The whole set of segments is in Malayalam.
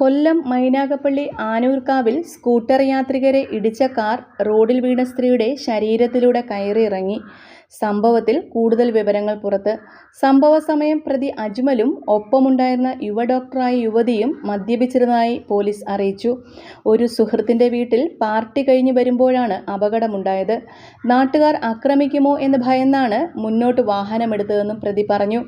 കൊല്ലം മൈനാഗപ്പള്ളി ആനൂർക്കാവിൽ സ്കൂട്ടർ യാത്രികരെ ഇടിച്ച കാർ റോഡിൽ വീണ സ്ത്രീയുടെ ശരീരത്തിലൂടെ കയറിയിറങ്ങി. സംഭവത്തിൽ കൂടുതൽ വിവരങ്ങൾ പുറത്ത്. സംഭവ സമയം പ്രതി അജ്മലും ഒപ്പമുണ്ടായിരുന്ന യുവ ഡോക്ടറായ യുവതിയും മദ്യപിച്ചിരുന്നതായി പോലീസ് അറിയിച്ചു. ഒരു സുഹൃത്തിന്റെ വീട്ടിൽ പാർട്ടി കഴിഞ്ഞു വരുമ്പോഴാണ് അപകടമുണ്ടായത്. നാട്ടുകാർ ആക്രമിക്കുമോ എന്ന് ഭയന്നാണ് മുന്നോട്ട് വാഹനമെടുത്തതെന്നും പ്രതി പറഞ്ഞു.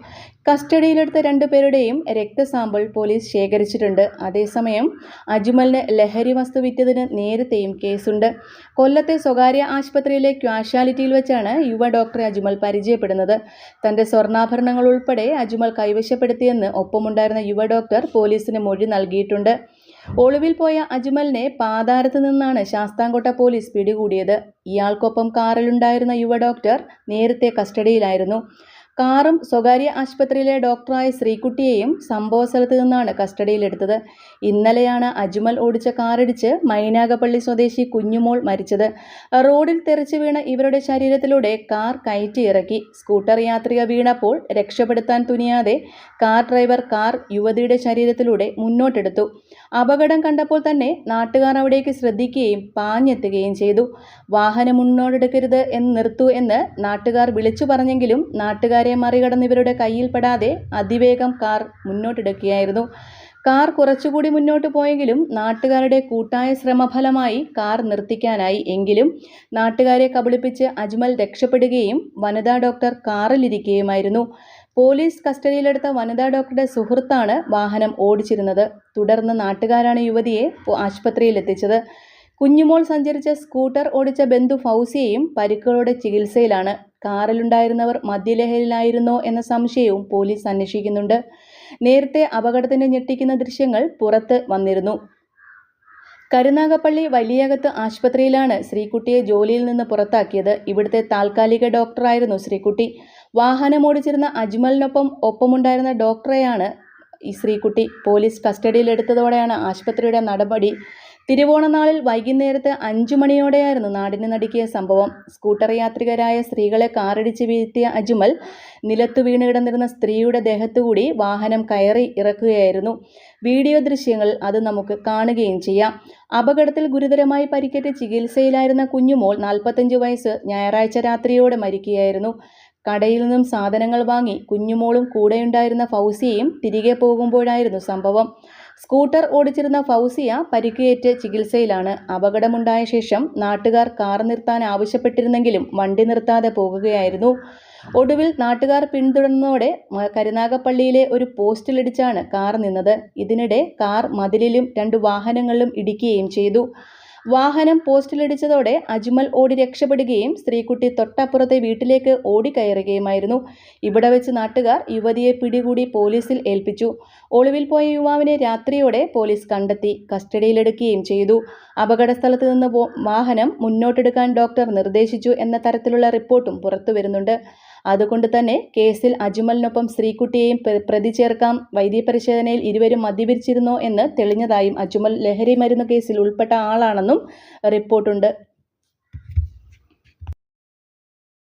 കസ്റ്റഡിയിലെടുത്ത രണ്ടുപേരുടെയും രക്തസാമ്പിൾ പോലീസ് ശേഖരിച്ചിട്ടുണ്ട്. അതേസമയം അജ്മലിന് ലഹരി വസ്തു വിറ്റതിന് നേരത്തെയും കേസുണ്ട്. കൊല്ലത്തെ സ്വകാര്യ ആശുപത്രിയിലെ ക്യാഷ്വാലിറ്റിയിൽ വെച്ചാണ് യുവ ഡോക്ടറെ അജ്മൽ പരിചയപ്പെടുന്നത്. തന്റെ സ്വർണാഭരണങ്ങൾ ഉൾപ്പെടെ അജ്മൽ കൈവശപ്പെടുത്തിയെന്ന് ഒപ്പമുണ്ടായിരുന്ന യുവ ഡോക്ടർ പോലീസിന് മൊഴി നൽകിയിട്ടുണ്ട്. ഒളിവിൽ പോയ അജ്മലിനെ പാതാരത്ത് നിന്നാണ് ശാസ്താംകോട്ട പോലീസ് പിടികൂടിയത്. ഇയാൾക്കൊപ്പം കാറിലുണ്ടായിരുന്ന യുവ ഡോക്ടർ നേരത്തെ കസ്റ്റഡിയിലായിരുന്നു. കാറും സ്വകാര്യ ആശുപത്രിയിലെ ഡോക്ടറായ ശ്രീകുട്ടിയെയും സംഭവ സ്ഥലത്ത് നിന്നാണ് കസ്റ്റഡിയിലെടുത്തത്. ഇന്നലെയാണ് അജ്മൽ ഓടിച്ച കാറിടിച്ച് മൈനാഗപ്പള്ളി സ്വദേശി കുഞ്ഞുമോൾ മരിച്ചത്. റോഡിൽ തെറിച്ചു വീണ ഇവരുടെ ശരീരത്തിലൂടെ കാർ കയറ്റിയിറക്കി സ്കൂട്ടർ യാത്രിക വീണപ്പോൾ രക്ഷപ്പെടുത്താൻ തുനിയാതെ കാർ ഡ്രൈവർ കാർ യുവതിയുടെ ശരീരത്തിലൂടെ മുന്നോട്ടെടുത്തു. അപകടം കണ്ടപ്പോൾ തന്നെ നാട്ടുകാർ അവിടേക്ക് ശ്രദ്ധിക്കുകയും പാഞ്ഞെത്തുകയും ചെയ്തു. വാഹനം മുന്നോട്ടെടുക്കരുത് എന്ന് നിർത്തു എന്ന് നാട്ടുകാർ വിളിച്ചു പറഞ്ഞെങ്കിലും നാട്ടുകാരെ മറികടന്ന് ഇവരുടെ കയ്യിൽപ്പെടാതെ അതിവേഗം കാർ മുന്നോട്ടെടുക്കുകയായിരുന്നു കാർ കുറച്ചുകൂടി മുന്നോട്ട് പോയെങ്കിലും നാട്ടുകാരുടെ കൂട്ടായ ശ്രമഫലമായി കാർ നിർത്തിക്കാനായി. എങ്കിലും നാട്ടുകാരെ കബളിപ്പിച്ച് അജ്മൽ രക്ഷപ്പെടുകയും വനിതാ ഡോക്ടർ കാറിലിരിക്കുകയുമായിരുന്നു. പോലീസ് കസ്റ്റഡിയിലെടുത്ത വനിതാ ഡോക്ടറുടെ സുഹൃത്താണ് വാഹനം ഓടിച്ചിരുന്നത്. തുടർന്ന് നാട്ടുകാരാണ് യുവതിയെ ആശുപത്രിയിൽ എത്തിച്ചത് കുഞ്ഞുമോൾ സഞ്ചരിച്ച സ്കൂട്ടർ ഓടിച്ച ബന്ധു ഫൗസിയയും പരിക്കുകളുടെ ചികിത്സയിലാണ്. കാറിലുണ്ടായിരുന്നവർ മദ്യലഹരിയിലായിരുന്നോ എന്ന സംശയവും പോലീസ് അന്വേഷിക്കുന്നുണ്ട്. നേരത്തെ അപകടത്തിന്റെ ഞെട്ടിക്കുന്ന ദൃശ്യങ്ങൾ പുറത്ത് വന്നിരുന്നു. കരുനാഗപ്പള്ളി വലിയകത്ത് ആശുപത്രിയിലാണ് ശ്രീകുട്ടിയെ ജോലിയിൽ നിന്ന് പുറത്താക്കിയത്. ഇവിടുത്തെ താൽക്കാലിക ഡോക്ടറായിരുന്നു ശ്രീകുട്ടി. വാഹനമോടിച്ചിരുന്ന അജ്മലിനൊപ്പം ഒപ്പമുണ്ടായിരുന്ന ഡോക്ടറെയാണ് ഈ ശ്രീകുട്ടി. പോലീസ് കസ്റ്റഡിയിലെടുത്തതോടെയാണ് ആശുപത്രിയുടെ നടപടി തിരുവോണനാളിൽ വൈകുന്നേരത്ത് അഞ്ചു മണിയോടെയായിരുന്നു നാടിന് നടുക്കിയ സംഭവം. സ്കൂട്ടർ യാത്രികരായ സ്ത്രീകളെ കാറിടിച്ച് വീഴ്ത്തിയ അജ്മൽ നിലത്തു വീണ് കിടന്നിരുന്ന സ്ത്രീയുടെ ദേഹത്തുകൂടി വാഹനം കയറി ഇറക്കുകയായിരുന്നു. വീഡിയോ ദൃശ്യങ്ങൾ അത് നമുക്ക് കാണുകയും ചെയ്യാം. അപകടത്തിൽ ഗുരുതരമായി പരിക്കേറ്റ് ചികിത്സയിലായിരുന്ന കുഞ്ഞുമോൾ നാൽപ്പത്തഞ്ച് വയസ്സ് ഞായറാഴ്ച രാത്രിയോടെ മരിക്കുകയായിരുന്നു. കടയിൽ നിന്നും സാധനങ്ങൾ വാങ്ങി കുഞ്ഞുമോളും കൂടെയുണ്ടായിരുന്ന ഫൗസിയയും തിരികെ പോകുമ്പോഴായിരുന്നു സംഭവം. സ്കൂട്ടർ ഓടിച്ചിരുന്ന ഫൗസിയ പരിക്കേറ്റ് ചികിത്സയിലാണ്. അപകടമുണ്ടായ ശേഷം നാട്ടുകാർ കാർ നിർത്താൻ ആവശ്യപ്പെട്ടിരുന്നെങ്കിലും വണ്ടി നിർത്താതെ പോകുകയായിരുന്നു. ഒടുവിൽ നാട്ടുകാർ പിന്തുടർന്നതോടെ കരുനാഗപ്പള്ളിയിലെ ഒരു പോസ്റ്റിലിടിച്ചാണ് കാർ നിന്നത്. ഇതിനിടെ കാർ മതിലിലും രണ്ട് വാഹനങ്ങളിലും ഇടിക്കുകയും ചെയ്തു. വാഹനം പോസ്റ്റിലിടിച്ചതോടെ അജ്മൽ ഓടി രക്ഷപ്പെടുകയും സ്ത്രീകുട്ടി തൊട്ടപ്പുറത്തെ വീട്ടിലേക്ക് ഓടിക്കയറുകയുമായിരുന്നു. ഇവിടെ വെച്ച് നാട്ടുകാർ യുവതിയെ പിടികൂടി പോലീസിൽ ഏൽപ്പിച്ചു. ഒളിവിൽ പോയ യുവാവിനെ രാത്രിയോടെ പോലീസ് കണ്ടെത്തി കസ്റ്റഡിയിലെടുക്കുകയും ചെയ്തു. അപകടസ്ഥലത്ത് നിന്ന് വാഹനം മുന്നോട്ടെടുക്കാൻ ഡോക്ടർ നിർദ്ദേശിച്ചു എന്ന തരത്തിലുള്ള റിപ്പോർട്ടും പുറത്തു വരുന്നുണ്ട് അതുകൊണ്ട് തന്നെ കേസിൽ അജ്മലിനൊപ്പം ശ്രീകുട്ടിയെയും പ്രതി ചേർക്കാം. വൈദ്യപരിശോധനയിൽ ഇരുവരും മദ്യപിച്ചിരുന്നോ എന്ന് തെളിഞ്ഞതായും അജ്മൽ ലഹരി മരുന്ന് കേസിൽ ഉൾപ്പെട്ട ആളാണെന്നും റിപ്പോർട്ടുണ്ട്.